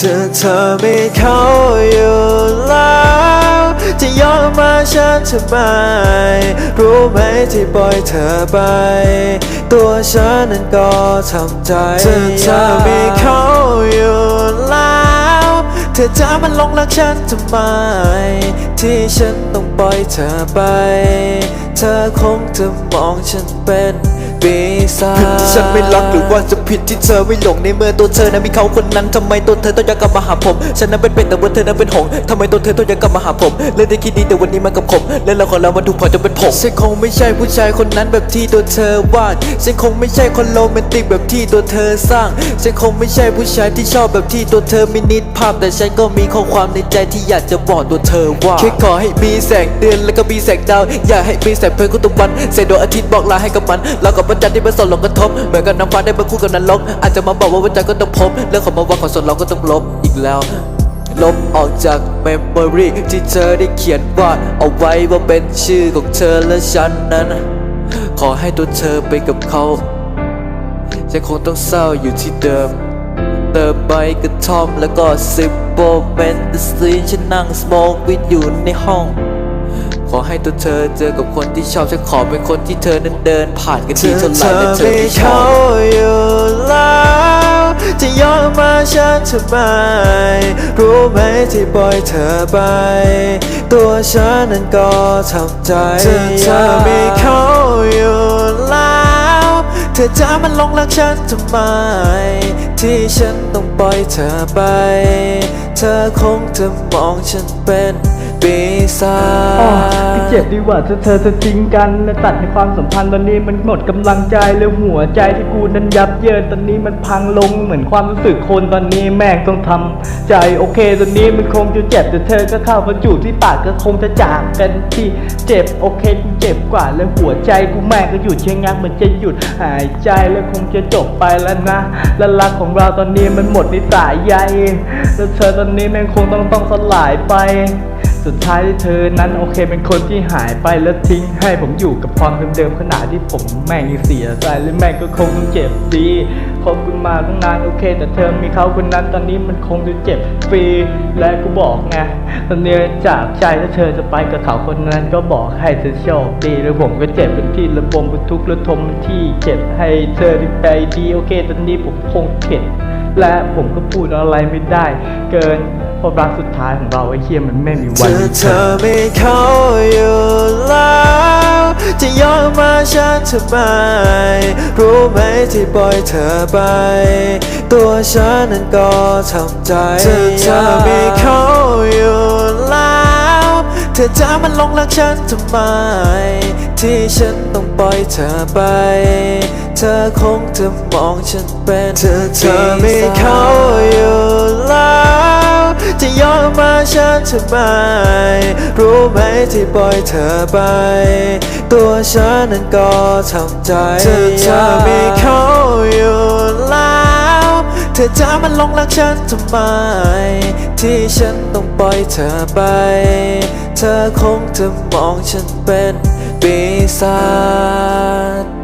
ธอเธอไม่เข้าอยู่แล้วจะยอมมาฉันทำไม รู้ไหมที่ปล่อยเธอไป ตัวฉันนั้นก็ทำใจเธอเธอไม่เข้าอยู่แล้วเธอจะมันหลงรักฉันทำไม ที่ฉันต้องปล่อยเธอไป เธอคงจะมองฉันเป็น ปีศาจผิดที่ฉันไม่รักหรือว่าจะผิดที่เธอไม่หลงในเมื่อตัวเธอนั้นมีเขาคนนั้นทำไมตัวเธอต้องอยากกลับมาหาผมฉันนั้นเป็นเป็ดแต่ว่าเธอนั้นเป็นหงส์ทำไมตัวเธอต้องอยากกลับมาหาผมเล่นได้คิดดีแต่วันนี้มันกับผมเล่นละครแล้วมันถูกพอจนเป็นผมฉันคงไม่ใช่ผู้ชายคนนั้นแบบที่ตัวเธอวาดฉันคงไม่ใช่คนโรแมนติกแบบที่ตัวเธอสร้างฉันคงไม่ใช่ผู้ชายที่ชอบแบบที่ตัวเธอไม่นิดภาพ แต่ฉันก็มีข้อความในใจที่อยากจะบอกตัวเธอว่าแค่ขอให้มีแสงเดือนแล้วก็มีแสงดาวอย่าให้มีแสงเพลิงของตะวันแสงดวงอาทิตย์บอกลาให้กับมันเรากับพระจันทร์ที่มันส่งลงกระทบ เหมือนกับน้ำฟ้าได้มาคู่กับนรก อาจจะมาบอกว่าวันจันทร์ก็ต้องพบ เรื่องของมาว่าของสนเราก็ต้องลบอีกแล้ว ลบออกจากเมมโมรีที่เธอได้เขียนวาดเอาไว้ว่าเป็นชื่อของเธอและฉันนั้น ขอให้ตัวเธอไปกับเขาฉันคงต้องเศร้าอยู่ที่เดิม เติมใบกระท่อมแล้วก็สิบโบเมนต์ซีนฉันนั่งสโมกวิดอยู่ในห้อง ขอให้ตัวเธอเจอกับคนที่ชอบฉันขอเป็นคนที่เธอนั้นเดินผ่านกันทีอเท่าไหเธร่อและเธอไม่ชอบอยู่แล้วจะยอมมาฉันทำไม รู้ไหมที่ปล่อยเธอไป ตัวฉันนั้นก็ทำใจเธอเธอไม่เข้าอยู่แล้วเธอจะมันหลงรักฉันทำไม ที่ฉันต้องปล่อยเธอไป เธอคงจะมองฉันเป็น ปีศาอ๋อจพี่เจ็บดีกว่าถ้าเธอจะทิ้งกันและตัดในความสัมพันธ์ตอนนี้มันหมดกำลังใจแล้วหัวใจที่กูนั้นยับเยินตอนนี้มันพังลงเหมือนความรู้สึกคนตอนนี้แม่งต้องทำใจโอเคตอนนี้มันคงจะเจ็บแต่เธอก็เข้าประจุที่ปากก็คงจะจากกันที่เจ็บโอเคกูเจ็บกว่าแล้วหัวใจกูแม่งก็หยุดเชะงักเหมือนจะหยุดหายใจแล้วคงจะจบไปแล้วนะและรักของเราตอนนี้มันหมดในสายใยแล้วเธอตอนนี้แม่งคงต้องต้องสลายไป สุดท้ายที่เธอนั้นโอเคเป็นคนที่หายไปแล้วทิ้งให้ผมอยู่กับความเดิมๆขณะที่ผมแม่งยังเสียใจและแม่งก็คงต้องเจ็บดีคบกันมาตั้งนานโอเค แต่เธอมีเขาคนนั้นตอนนี้มันคงจะเจ็บฟรีและกูบอกไงตอนนี้จากใจถ้าเธอจะไปกับเขาคนนั้นก็บอกให้เธอโชคดีแล้วผมก็เจ็บเป็นที่ระบมเป็นทุกข์ระทมเป็นที่เจ็บให้เธอได้ใจดีโอเค ตอนนี้ผมคงเข็ดและผมก็พูดอะไรไม่ได้ เกิน พราะรักสุดท้ายของเราไอ้เคียมันไม่มีเธวันอรีเธเทิอร์นไม่เข้าอยู่แล้ว จะยอมมาฉันทำไม รู้ไหมที่ปล่อยเธอไป ตัวฉันนั้นก็ทำใจเธอเธอไม่เข้าอยู่แล้ว เธอจะมันหลงรักฉันทำไม ที่ฉันต้องปล่อยเธอไป เธอคงจะมองฉันเป็นเธอเธอไม่เข้าอยู่แล้ว จะยอมมาฉันทำไม รู้ไหมที่ปล่อยเธอไป ตัวฉันนั้นก็ทำใจเธอเธอม่เขาอยู่แล้ว เธอจะมันหลงรักฉันทำไม ที่ฉันต้องปล่อยเธอไป เธอคงจะมองฉันเป็นปีศาจ